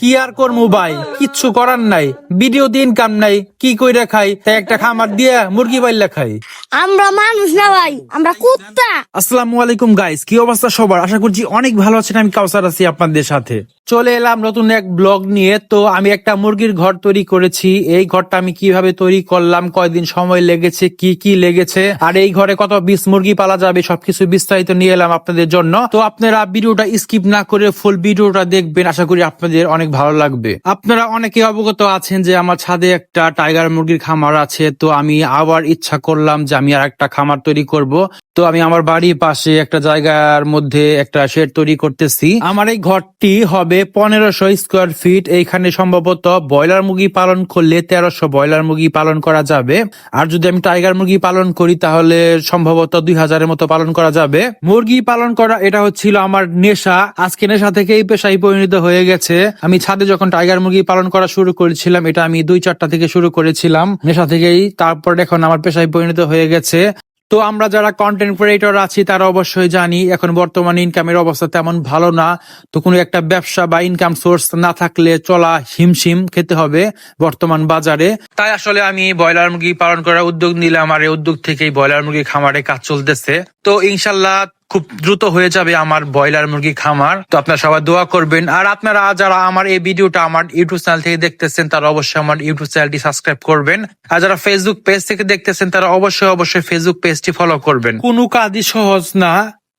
কি আর করব ভাই? কিচ্ছু করার নাই। ভিডিও দিন কাম নাই। কি কইরা খাই? তাই একটা খামার দিয়া মুরগি বাইল্লা খাই। আমরা মানুষ না ভাই আমরা কুত্তা। আসসালামু আলাইকুম গাইস কি অবস্থা সবার? আশা করছি অনেক ভালো আছেন। আমি কাউসার আছি আপনাদের সাথে। চলে এলাম নতুন এক ব্লগ নিয়ে। তো আমি একটা মুরগির ঘর তৈরি করেছি। এই ঘরটা আমি কীভাবে তৈরি করলাম? কয়দিন সময় লেগেছে? কি কি লেগেছে? আর এই ঘরে কত বিশ মুরগি পালা যাবে? সবকিছু বিস্তারিত নিয়ে এলাম আপনাদের জন্য। তো আপনারা ভিডিওটা স্কিপ না করে ফুল ভিডিওটা দেখবেন। আশা করি আপনাদের অনেক ভালো লাগবে। আপনারা অনেকে অবগত আছেন যে আমার ছাদে একটা টাইগার মুরগির খামার আছে, তো আমি আবার ইচ্ছা করলাম যে আমি আর একটা খামার তৈরি করব। তো আমি আমার বাড়ির পাশে একটা জায়গার মধ্যে একটা শেড তৈরি করতেছি। আমার এই ঘরটি হবে পনেরোশো স্কোয়ার ফিট। এইখানে সম্ভবত ব্রয়লার মুরগি পালন করলে তেরোশো ব্রয়লার মুরগি পালন করা যাবে। আর যদি আমি টাইগার মুরগি পালন করি, তাহলে সম্ভবত দুই হাজারের মতো পালন করা যাবে। মুরগি পালন করা, এটা হচ্ছিল আমার নেশা। আজকে নেশা থেকে এই পেশায় পরিণত হয়ে গেছে। আমি ছাদে যখন টাইগার মুরগি পালন করা শুরু করেছিলাম, এটা আমি দুই চারটা থেকে শুরু করেছিলাম। নেশা থেকেই তারপর এখন আমার পেশায় পরিণত হয়ে গেছে। তো আমরা যারা কন্টেন্ট ক্রিয়েটর আছি, তারা অবশ্যই জানি, এখন বর্তমানে ইনকামের অবস্থা তেমন ভালো না। তো কোনো একটা ব্যবসা বা ইনকাম সোর্স না থাকলে চলা হিমশিম খেতে হবে বর্তমান বাজারে। তাই আসলে আমি ব্রয়লার মুরগি পালন করার উদ্যোগ নিলাম, আর এই উদ্যোগ থেকেই ব্রয়লার মুরগি খামারে কাজ চলতেছে। তো ইনশাল্লাহ খুব দ্রুত হয়ে যাবে আমার ব্রয়লার মুরগি খামার। তো আপনারা সবাই দোয়া করবেন। আর আপনারা যারা আমার এই ভিডিওটা আমার ইউটিউব চ্যানেল থেকে দেখতেছেন, তারা অবশ্যই আমার ইউটিউব চ্যানেলটি সাবস্ক্রাইব করবেন। আর যারা ফেসবুক পেজ থেকে দেখতেছেন, তারা অবশ্যই অবশ্যই ফেসবুক পেজটি ফলো করবেন। কোনো কাজই সহজ না।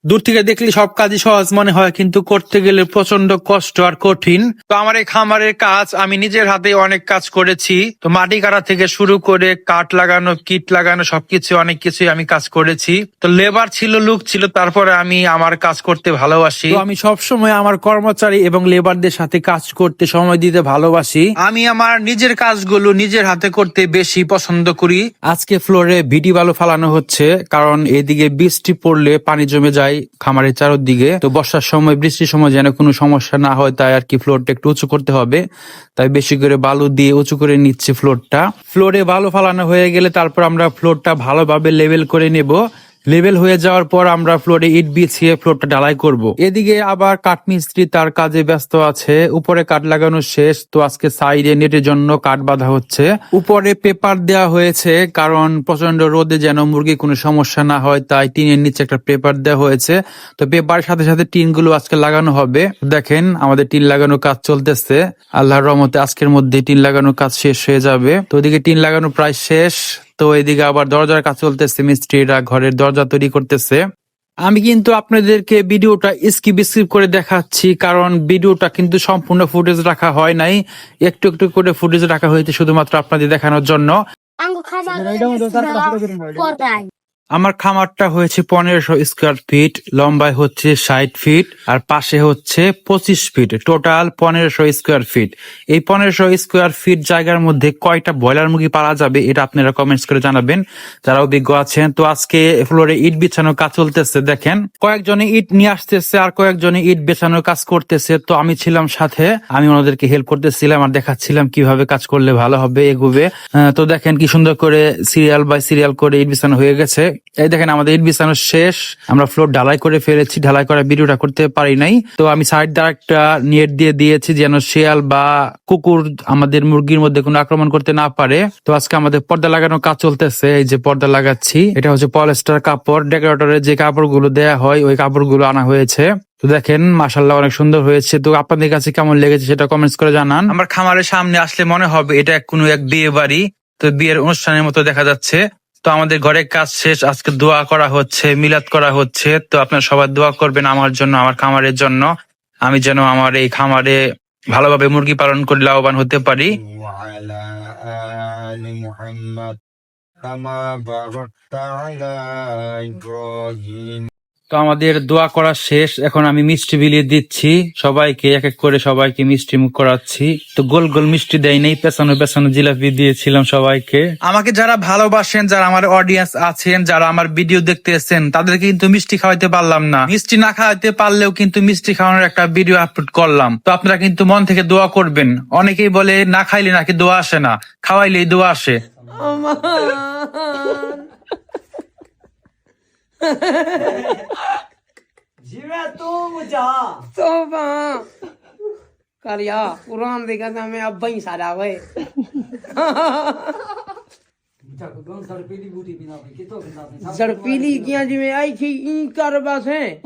দূর থেকে দেখলে সব কাজই সহজ মনে হয় কিন্তু করতে গেলে প্রচণ্ড কষ্ট আর কঠিন। তো আমার এই খামারের কাজ আমি নিজের হাতে অনেক কাজ করেছি। তো মাটি কাটা থেকে শুরু করে কাঠ লাগানো কিট লাগানো সবকিছু অনেক কিছুই আমি কাজ করেছি। তো লেবার ছিল লুক ছিল তারপরে আমি আমার কাজ করতে ভালোবাসি। আমি সব সময় আমার কর্মচারী এবং লেবারদের সাথে কাজ করতে সময় দিতে ভালোবাসি। আমি আমার নিজের কাজগুলো নিজের হাতে করতে বেশি পছন্দ করি। আজকে ফ্লোরে ভিডি বালু ফালানো হচ্ছে কারণ এদিকে বৃষ্টি পড়লে পানি জমে যায়। খামারের চারদিকে। তো বর্ষার সময়, বৃষ্টির সময় যেন কোনো সমস্যা না হয়, তাই আর কি ফ্লোরটা একটু উঁচু করতে হবে। তাই বেশি করে বালু দিয়ে উঁচু করে নিচ্ছে ফ্লোরটা ফ্লোরে বালু ফালানো হয়ে গেলে তারপর আমরা ফ্লোরটা ভালোভাবে লেভেল করে নেব। লেভেল হয়ে যাওয়ার পর আমরা ফ্লোরে ইট বিছিয়ে ফ্লোরটা ঢালাই করব। এদিকে আবার কাঠমিস্ত্রি তার কাজে ব্যস্ত আছে। উপরে কাঠ লাগানো শেষ। তো আজকে সাইডে নেটের জন্য কাঠ বাঁধা হচ্ছে। উপরে পেপার দেওয়া হয়েছে, কারণ প্রচণ্ড রোদে যেন মুরগি কোনো সমস্যা না হয়, তাই টিনের নিচে একটা পেপার দেওয়া হয়েছে। তো পেপারের সাথে সাথে টিনগুলো আজকে লাগানো হবে। দেখেন, আমাদের টিন লাগানোর কাজ চলতেছে। আল্লাহর রহমতে আজকের মধ্যে টিন লাগানোর কাজ শেষ হয়ে যাবে। তো ওদিকে টিন লাগানো প্রায় শেষ। তো এদিকে আবার দরজার কাজ চলতেছে মিস্ত্রিরা ঘরের দরজা তৈরি করতেছে। আমি কিন্তু আপনাদেরকে ভিডিওটা স্কিপ স্কিপ করে দেখাচ্ছি কারণ ভিডিওটা কিন্তু সম্পূর্ণ ফুটেজ রাখা হয় নাই। একটু একটু করে ফুটেজ রাখা হয়েছে শুধুমাত্র আপনাদের দেখানোর জন্য। আমার খামারটা হয়েছে পনেরোশো স্কোয়ার ফিট, লম্বায় হচ্ছে ষাট ফিট, আর পাশে হচ্ছে পঁচিশ ফিট। টোটাল পনেরোশো স্কোয়ার ফিট। এই পনেরোশো স্কোয়ার ফিট জায়গার মধ্যে কয়টা ব্রয়লার মুরগি পাওয়া যাবে এটা আপনারা কমেন্টস করে জানাবেন। যারা অভিজ্ঞ আছেন, তো আজকে ফ্লোরে ইট বিছানোর কাজ চলতেছে, দেখেন। কয়েকজনে ইট নিয়ে আসতেছে আর কয়েকজনে ইট বেছানোর কাজ করতেছে, তো আমি ছিলাম সাথে। আমি ওনাদেরকে হেল্প করতেছিলাম আর দেখাচ্ছিলাম কীভাবে কাজ করলে ভালো হবে, এগোবে। তো দেখেন কি সুন্দর করে সিরিয়াল বাই সিরিয়াল করে ইট বিছানো হয়ে গেছে। এই দেখেন, আমাদের ইট বিছানো শেষ। আমরা ফ্লোর ঢালাই করে ফেলেছি, ঢালাই করা ভিডিওটা করতে পারি নাই। তো আমি সাইড দ্বারা একটা নেট দিয়ে দিয়েছি যেন শিয়াল বা কুকুর আমাদের মুরগির মধ্যে কোনো আক্রমণ করতে না পারে। তো আজকে আমাদের পর্দা লাগানোর কাজ চলতেছে, এই যে পর্দা লাগাচ্ছি। এটা হচ্ছে পলেস্টার কাপড়। ডেকোরেটরের যে কাপড়গুলো দেয়া হয়, ওই কাপড়গুলো আনা হয়েছে। তো দেখেন মাসাল্লাহ অনেক সুন্দর হয়েছে। তো আপনাদের কাছে কেমন লেগেছে সেটা কমেন্টস করে জানান। আমার খামারের সামনে আসলে মনে হবে এটা কোনো এক বিয়ে বাড়ি তো বিয়ের অনুষ্ঠানের মতো দেখা যাচ্ছে। তো আমাদের ঘরের কাজ শেষ আজকে দোয়া করা হচ্ছে মিলাদ করা হচ্ছে তো আপনারা সবাই দোয়া করবেন আমার জন্য আমার খামারের জন্য আমি যেন আমার এই খামারে ভালোভাবে মুরগি পালন করে লাভবান হতে পারি وعلى آل محمد كما باركت على إبراهيم তো আমাদের দোয়া করা শেষ। এখন আমি মিষ্টি বিলিয়ে দিচ্ছি। সবাইকে এক এক করে সবাইকে মিষ্টি মুখ করাচ্ছি। তো গোল গোল মিষ্টি দেয় নেই পেছানো পেছানো জিলাপি দিয়েছিলাম সবাইকে। আমাকে যারা ভালোবাসেন যারা আমার অডিয়েন্স আছেন যারা আমার ভিডিও দেখতেছেন তাদেরকে কিন্তু মিষ্টি খাওয়াইতে পারলাম না। মিষ্টি না খাওয়াইতে পারলেও কিন্তু মিষ্টি খাওয়ানোর একটা ভিডিও আপলোড করলাম। তো আপনারা কিন্তু মন থেকে দোয়া করবেন। অনেকেই বলে না খাইলে নাকি দোয়া আসে না। খাওয়াইলেই দোয়া আসে। ਜਿਵੇਂ ਤੂੰ ਬੁਝਾ ਤੋਬਾ। ਕਰ ਯਾ ਕੁਰਾਨ ਦੀ ਕਸਮ ਹੈ ਅੱਬਾ ਹੀ ਸਾਡਾ ਵੇ ਚੱਕ ਗੋਂ ਸਰਪੀਲੀ ਬੂਟੀ ਬਿਨਾ ਕਿਤੋਂ ਬਿਨਾ ਸਰਪੀਲੀ ਕੀਆਂ ਜਿਵੇਂ ਆਈ ਸੀ ਇਂ ਕਰ ਬਸ ਹੈ।